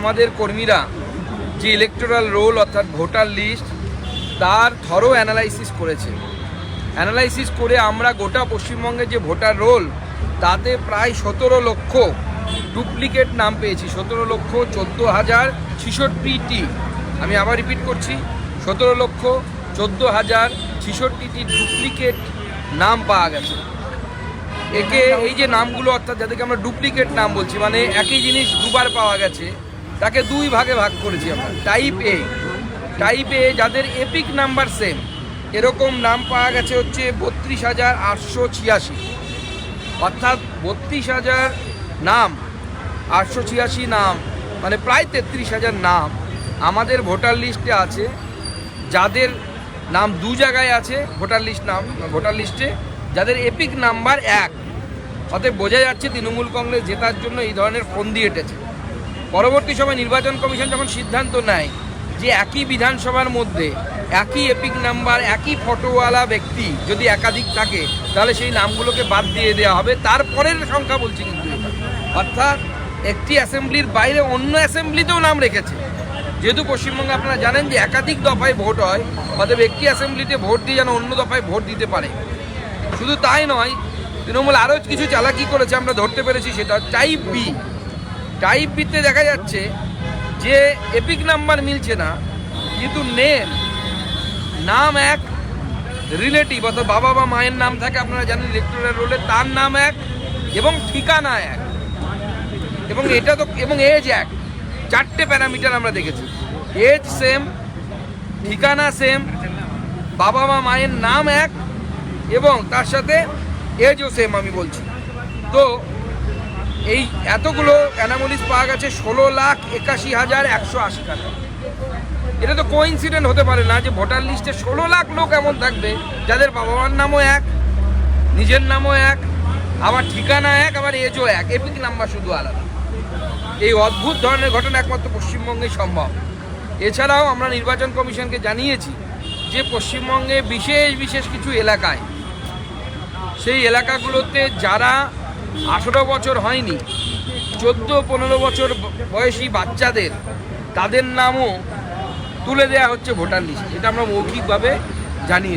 আমাদের কর্মীরা যে ইলেকটোরাল রোল অর্থাৎ ভোটার লিস্ট তার থরো অ্যানালাইসিস করেছে। অ্যানালাইসিস করে আমরা গোটা পশ্চিমবঙ্গের যে ভোটার রোল তাতে প্রায় সতেরো লক্ষ ডুপ্লিকেট নাম পেয়েছি। সতেরো লক্ষ চোদ্দ হাজার ছিষট্টিটি। আমি আবার রিপিট করছি, সতেরো লক্ষ চোদ্দ হাজার ছিষট্টিটি ডুপ্লিকেট নাম পাওয়া গেছে। একে এই যে নামগুলো, অর্থাৎ যাদেরকে আমরা ডুপ্লিকেট নাম বলছি মানে একই জিনিস দুবার পাওয়া গেছে। তাকে দুই ভাগে ভাগ করেছি আমরা। টাইপ এ টাইপ এ যাদের এপিক নাম্বার সেম এরকম নাম পাওয়া গেছে হচ্ছে বত্রিশ হাজার আটশো ছিয়াশি। অর্থাৎ বত্রিশ হাজার নাম, আটশো ছিয়াশি নাম মানে প্রায় তেত্রিশ হাজার নাম আমাদের ভোটার লিস্টে আছে। যাদের নাম দু জায়গায় আছে ভোটার লিস্ট নাম ভোটার লিস্টে যাদের এপিক নাম্বার এক। অতএব বোঝা যাচ্ছে তৃণমূল কংগ্রেস জেতার জন্য এই ধরনের ফন্দি এঁটেছে। পরবর্তী সময় নির্বাচন কমিশন যখন সিদ্ধান্ত নেয় যে একই বিধানসভার মধ্যে একই এপিক নাম্বার একই ফটোওয়ালা ব্যক্তি যদি একাধিক থাকে, তাহলে সেই নামগুলোকে বাদ দিয়ে দেওয়া হবে। তারপরের সংখ্যা বলছি কিন্তু অর্থাৎ একটি অ্যাসেম্বলির বাইরে অন্য অ্যাসেম্বলিতেও নাম রেখেছে। যেহেতু পশ্চিমবঙ্গে আপনারা জানেন যে একাধিক দফায় ভোট হয়, অতএব একটি অ্যাসেম্বলিতে ভোট দিয়ে যেন অন্য দফায় ভোট দিতে পারে। শুধু তাই নয়, তৃণমূল আরও কিছু চালাকি করেছে, আমরা ধরতে পেরেছি সেটা। টাইপ বি টাইপ বিতে দেখা যাচ্ছে যে এপিক নাম্বার মিলছে না, কিন্তু নেম নাম এক রিলেটিভ অর্থাৎ বাবা বা মায়ের নাম থাকে, আপনারা জানেন ইলেকট্রাল রোলে তার নাম এক এবং ঠিকানা এক। এবং এটা তো, এবং এজ এক। চারটে প্যারামিটার আমরা দেখেছি। এজ সেম ঠিকানা সেম বাবা মা মায়ের নাম এক এবং তার সাথে এজও সেম আমি বলছি। তো এই এতগুলো অ্যানামোলিস পাওয়া গেছে ষোলো লাখ একাশি হাজার একশো আশি টাকা। এটা তো কোইন্সিডেন্ট হতে পারে না যে ভোটার লিস্টে ষোলো লাখ লোক এমন থাকবে, যাদের বাবা মার নামও এক, নিজের নামও এক, আবার ঠিকানা এক, আবার এজও এক। এপিক নাম্বার শুধু আলাদা। এই অদ্ভুত ধরনের ঘটনা একমাত্র পশ্চিমবঙ্গেই সম্ভব। এছাড়াও আমরা নির্বাচন কমিশনকে জানিয়েছি যে পশ্চিমবঙ্গে বিশেষ বিশেষ কিছু এলাকায়, সেই এলাকাগুলোতে যারা আঠেরো বছর হয়নি, চোদ্দ, পনেরো বছর বয়সী বাচ্চাদের, তাদের নামও তুলে দেয়া হচ্ছে ভোটার লিস্ট এটা আমরা মৌখিকভাবে জানিয়েছি।